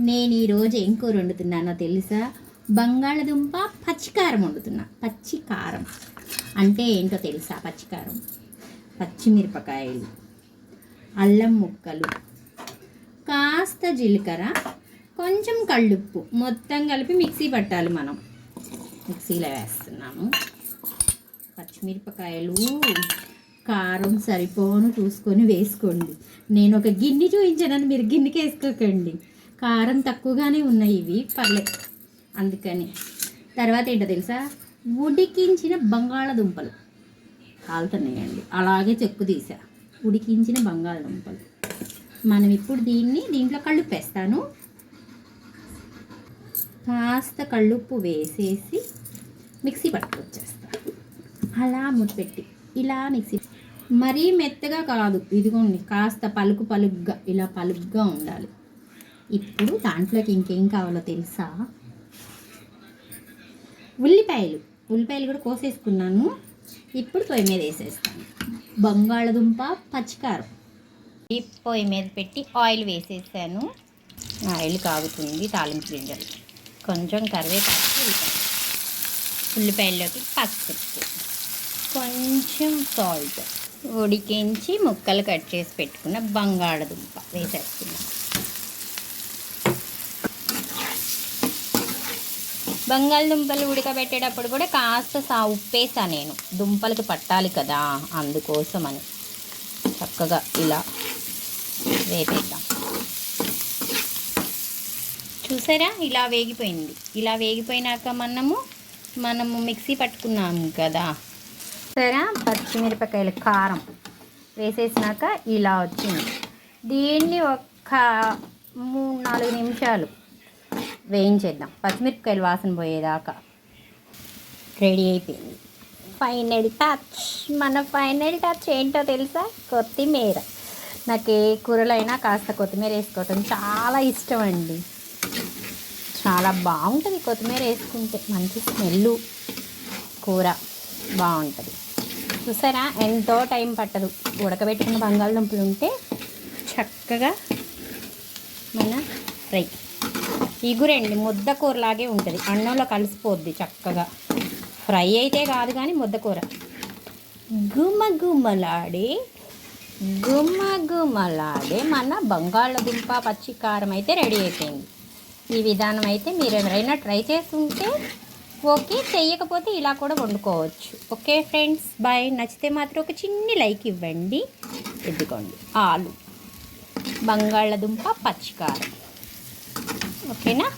నేను ఈరోజు ఏం కూర వండుతున్నానో తెలుసా? బంగాళదుంప పచ్చికారం వండుతున్నా. పచ్చికారం. అంటే ఏంటో తెలుసా పచ్చికారం? పచ్చిమిరపకాయలు అల్లం ముక్కలు కాస్త జీలకర్ర కొంచెం కళ్ళుప్పు. మొత్తం కలిపి మిక్సీ పట్టాలి మనం. మిక్సీలో వేస్తున్నాము. పచ్చిమిరపకాయలు కారం సరిపోను చూసుకొని వేసుకోండి. నేను ఒక గిన్నె చూపించానని మీరు గిన్నెకి వేసుకోకండి. కారం తక్కువగానే ఉన్నాయి ఇవి పర్లేదు అందుకని. తర్వాత ఏంటో తెలుసా? ఉడికించిన బంగాళదుంపలు. కాలుతున్నాయండి. అలాగే చెక్కు తీసా. ఉడికించిన బంగాళదుంపలు. మనం ఇప్పుడు దీన్ని దీంట్లో కళ్ళుప్పేస్తాను. కాస్త కళ్ళుప్పు వేసేసి మిక్సీ పట్టుకొచ్చేస్తా అలా ముడిపెట్టి ఇలా మిక్సీ మరీ మెత్తగా కాదు. ఇదిగోండి కాస్త పలుకు పలుగ్గా ఇలా పలుగ్గా ఉండాలి. ఇప్పుడు దాంట్లోకి ఇంకేం కావాలో తెలుసా? ఉల్లిపాయలు. ఉల్లిపాయలు కూడా కోసేసుకున్నాను. ఇప్పుడు పొయ్యి మీద వేసేస్తాను. బంగాళదుంప పచ్చికారం. ఈ పొయ్యి మీద పెట్టి ఆయిల్ వేసేసాను. ఆయిల్ కాగుతుంది తాలింపు గింజలు. కొంచెం కరివేపాకు ఉల్లిపాయల్లోకి పసుపు. కొంచెం సాల్ట్. ఉడికించి ముక్కలు కట్ చేసి పెట్టుకున్న బంగాళదుంప వేసేస్తున్నాను. బంగాళదుంపలు ఉడకబెట్టేటప్పుడు కూడా కాస్త సా ఉప్పేసా నేను. దుంపలకి పట్టాలి కదా అందుకోసమని. చక్కగా ఇలా వేపేద్దాం. చూసారా? ఇలా వేగిపోయింది. ఇలా వేగిపోయినాక మనము మనము మిక్సీ పట్టుకున్నాము కదా. సరే పచ్చిమిరపకాయల కారం వేసేసినాక ఇలా వచ్చింది. దీన్ని ఒక్క మూడు నాలుగు నిమిషాలు వేయించేద్దాం. పచ్చిమిరపకాయలు వాసన పోయేదాకా రెడీ అయిపోయింది. Final touch. మన ఫైనల్ టచ్ ఏంటో తెలుసా? కొత్తిమీర. నాకు ఏ కూరలైనా కాస్త కొత్తిమీర వేసుకోవటం చాలా ఇష్టం అండి. చాలా బాగుంటుంది కొత్తిమీర వేసుకుంటే. మంచి స్మెల్ కూర బాగుంటుంది. చూసారా? ఎంతో టైం పట్టదు. ఉడకబెట్టుకున్న బంగాళదుంపలు ఉంటే చక్కగా మన ఫ్రై. ఇగురండి ముద్దకూరలాగే ఉంటుంది. అన్నంలో కలిసిపోద్ది చక్కగా. ఫ్రై అయితే కాదు కానీ ముద్ద కూర గుమ్మ గుమ్మలాడే మన బంగాళదుంప పచ్చి కారం అయితే రెడీ అయిపోయింది. ఈ విధానం అయితే మీరు ఎవరైనా ట్రై చేస్తుంటే ఓకే చెయ్యకపోతే ఇలా కూడా వండుకోవచ్చు. Okay friends bye. నచ్చితే మాత్రం ఒక చిన్ని లైక్ ఇవ్వండి. ఎద్దుకోండి ఆలు. బంగాళదుంప పచ్చికారం. Okay now.